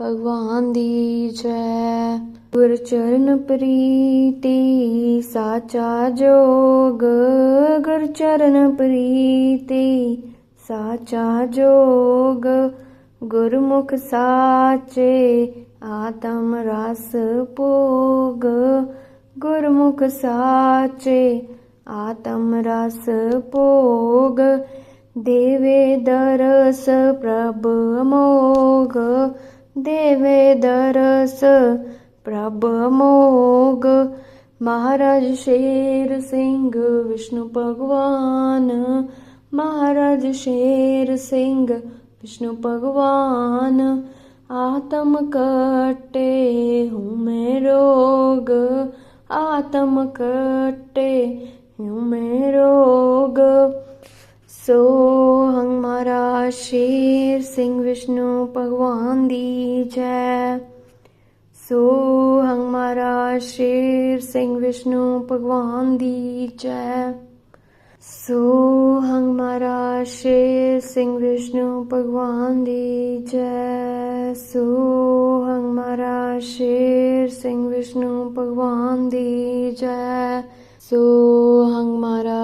ભગવાન દી જય ગુરચરણ પ્રીતિ, સાચા જોગ. ગુરચરણ પ્રીતિ, સાચા જોગ. ગુરુમુખ સાચે, આતમ રાસ પોગ ગુરમુખ સાચે, આતમ રાસ પોગ દેવે દરસ પ્રભ મોગ. ਦੇਵੇ ਦਰਸ, ਪ੍ਰਭ ਮੋਗ। ਮਹਾਰਾਜ ਸ਼ੇਰ ਸਿੰਘ, ਵਿਸ਼ਨੂੰ ਭਗਵਾਨ। ਮਹਾਰਾਜ ਸ਼ੇਰ ਸਿੰਘ, ਵਿਸ਼ਨੂੰ ਭਗਵਾਨ। ਆਤਮ ਕਟੇ ਹੂੰ ਮੈਂ ਰੋਗ। ਆਤਮ ਕਟੇ ਹੂੰ ਮੈਂ ਰੋਗ। ਸੋ ਹੰਗ ਮਹਾਰਾਜ ਸ਼ੇਰ ਸਿੰਘ ਵਿਸ਼ਨੂੰ ਭਗਵਾਨ ਦੀ ਜੈ। ਸੋ ਹੰਗ ਮਹਾਰਾਜ ਸ਼ੇਰ ਸਿੰਘ ਵਿਸ਼ਨੂੰ ਭਗਵਾਨ ਦੀ ਜੈ। ਸੋ ਹੰਗ ਮਹਾਰਾਜ ਸ਼ੇਰ ਸਿੰਘ ਵਿਸ਼ਨੂੰ ਭਗਵਾਨ ਦੀ ਜੈ। ਸੋ ਹੰਗ ਮਹਾਰਾਜ ਸ਼ੇਰ ਸਿੰਘ ਵਿਸ਼ਨੂੰ ਭਗਵਾਨ ਦੀ ਜੈ। ਸੋ ਹੰਗ ਮਹਾਰਾਜ